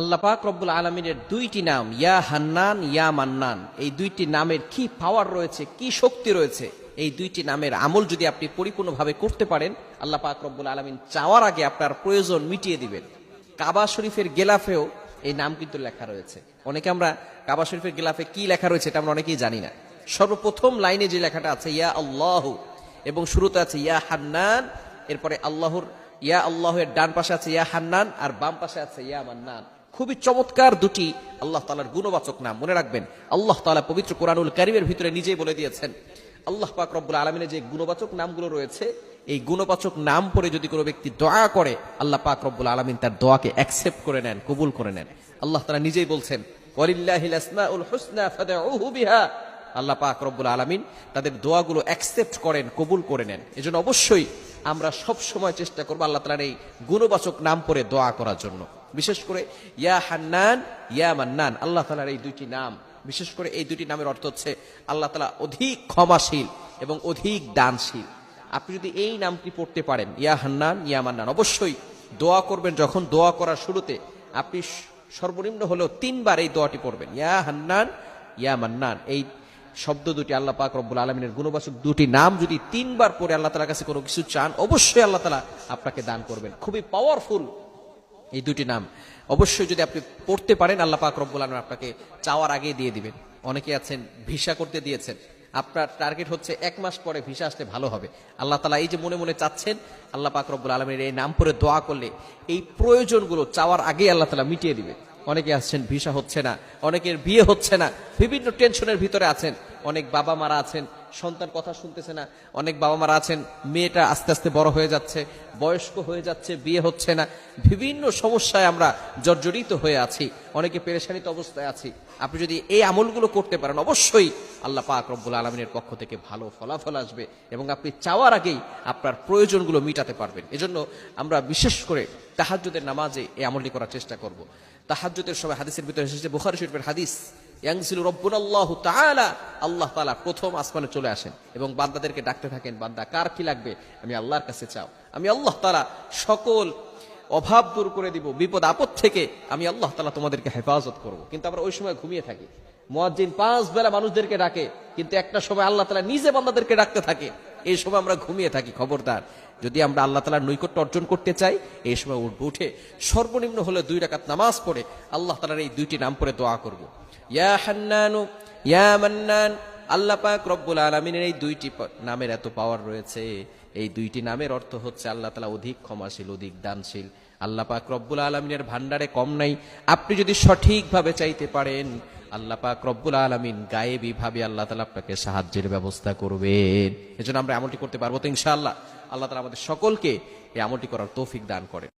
আল্লাহ পাক রব্বুল আলমিনের দুইটি নাম, ইয়া হান্নান, ইয়া মান্নান। এই দুইটি নামের কি পাওয়ার রয়েছে, কি শক্তি রয়েছে, এই দুইটি নামের আমল যদি আপনি পরিপূর্ণভাবে করতে পারেন, আল্লাহ পাক রব্বুল আলমিন চাওয়ার আগে আপনার প্রয়োজন মিটিয়ে দিবেন। কাবা শরীফের গেলাফেও এই নাম কিন্তু লেখা রয়েছে। অনেকে আমরা কাবা শরীফের গেলাফে কি লেখা রয়েছে এটা আমরা অনেকেই জানি না। সর্বপ্রথম লাইনে যে লেখাটা আছে, ইয়া আল্লাহ, এবং শুরুতে আছে, ইয়া হান্নান, এরপরে আল্লাহর, ইয়া আল্লাহের ডান পাশে আছে, ইয়া হান্নান, আর বাম পাশে আছে, ইয়া মান্নান। খুবই চমৎকার দুটি আল্লাহ তালার গুণবাচক নাম, মনে রাখবেন। আল্লাহ তালা পবিত্র কোরআনুল কারিমের ভিতরে নিজেই বলে দিয়েছেন, আল্লাহ পাক রব্বুল আলমিনের যে গুণবাচক নামগুলো রয়েছে, এই গুণবাচক নাম পরে যদি কোনো ব্যক্তি দোয়া করে, আল্লাহ পাক রব্বুল আলমিন তার দোয়াকে অ্যাকসেপ্ট করে নেন, কবুল করে নেন। আল্লাহ তালা নিজেই বলছেন আল্লাহ পাক রব্বুল আলমিন তাদের দোয়াগুলো অ্যাকসেপ্ট করেন, কবুল করে নেন। এজন্য অবশ্যই আমরা সব সময় চেষ্টা করব আল্লাহ তালার এই গুণবাচক নাম পরে দোয়া করার জন্য। বিশেষ করে, ইয়া হান্নান, ইয়া মান্নান, আল্লাহ তালার এই দুইটি নাম। বিশেষ করে এই দুটি নামের অর্থ হচ্ছে আল্লাহ তালা অধিক ক্ষমাশীল এবং অধিক দানশীল। আপনি যদি এই নামটি পড়তে পারেন, ইয়া হান্নান, ইয়া মান্নান, অবশ্যই দোয়া করবেন। যখন দোয়া করার শুরুতে আপনি সর্বনিম্ন হলেও তিনবার এই দোয়াটি পড়বেন, ইয়া হান্নান, ইয়া মান্নান। এই শব্দ দুটি আল্লাহ পাক রব্বুল আলমিনের গুণবাচক দুটি নাম যদি তিনবার পরে আল্লাহ তালার কাছে কোনো কিছু চান, অবশ্যই আল্লাহ তালা আপনাকে দান করবেন। খুবই পাওয়ারফুল এই দুটি নাম। অবশ্যই যদি আপনি পড়তে পারেন, আল্লাহ পাক রব্বুল আলম আপনাকে চাওয়ার আগে দিয়ে দিবেন। অনেকে আছেন, ভিসা করতে দিয়েছেন। আপনার টার্গেট হচ্ছে এক মাস পরে ভিসা আসলে ভালো হবে। আল্লাহ তালা এই যে মনে মনে চাচ্ছেন, আল্লাহ পাক রব্বুল আলমের এই নাম পরে দোয়া করলে এই প্রয়োজনগুলো চাওয়ার আগেই আল্লাহ তালা মিটিয়ে দিবে অনেকে আসছেন, ভিসা হচ্ছে না, অনেকের বিয়ে হচ্ছে না, বিভিন্ন টেনশনের ভিতরে আছেন, অনেক বাবা মারা আছেন সন্তান কথা শুনতেছে না। অনেক বাবা মারা আছেন, মেয়েটা আস্তে আস্তে বড় হয়ে যাচ্ছে, বয়স্ক হয়ে যাচ্ছে, বিয়ে হচ্ছে না। বিভিন্ন সমস্যায় আমরা জর্জরিত হয়ে আছি, অনেকে পেরেশানিত অবস্থায় আছি। আপনি যদি এই আমলগুলো করতে পারেন, অবশ্যই আল্লাহ পাক রব্বুল আলমিনের পক্ষ থেকে ভালো ফলাফল আসবে এবং আপনি চাওয়ার আগেই আপনার প্রয়োজনগুলো মিটাতে পারবেন। এজন্য আমরা বিশেষ করে তাহাজ্জুদের নামাজে এই আমলটি করার চেষ্টা করব। তাহাজ্জুদের সময় হাদিসের ভিতরে এসেছে, বুখারি শরীফের হাদিস, ইয়াংসিল রব্বুন আল্লাহ আল্লাহ তালা প্রথম আসমানে চলে আসেন এবং বান্দাদেরকে ডাকতে থাকেন, বান্দা, কার কি লাগবে? আমি আল্লাহর কাছে চাও। আমি আল্লাহ তালা সকল অভাব দূর করে দিব, বিপদ, আপদ থেকে আমি আল্লাহ তালা তোমাদেরকে হেফাজত করব। কিন্তু আমরা ওই সময় ঘুমিয়ে থাকি। মুয়াজ্জিন পাঁচ বেলা মানুষদেরকে ডাকে, কিন্তু একটা সময় আল্লাহ তালা নিজে বান্দাদেরকে ডাকতে থাকে। এই সময় আমরা ঘুমিয়ে থাকি, খবরদার। যদি আমরা আল্লাহ তালার নৈকট্য অর্জন করতে চাই, এই সময় উঠবো, উঠে সর্বনিম্ন হলে দুই রাকাত নামাজ পড়ে আল্লাহ তালার এই দুইটি নাম পরে দোয়া করব। ইয়া হান্নানু ইয়া মান্নান, আল্লাহ পাক রব্বুল আলমিনের এই দুইটি নামের এত পাওয়ার রয়েছে। এই দুইটি নামের অর্থ হচ্ছে আল্লাহ তালা অধিক ক্ষমাশীল, অধিক দানশীল। আল্লাহ পাক রব্বুল আলমিনের ভান্ডারে কম নাই। আপনি যদি সঠিকভাবে চাইতে পারেন, আল্লাহ পাক রব্বুল আলমিন গায়েবী ভাবে আল্লাহ তালা আপনাকে সাহায্যের ব্যবস্থা করবেন। এজন্য আমরা এমনটি করতে পারব তো ইনশাআল্লাহ। আল্লাহ তালা আমাদের সকলকে এই আমলটি করার তৌফিক দান করেন।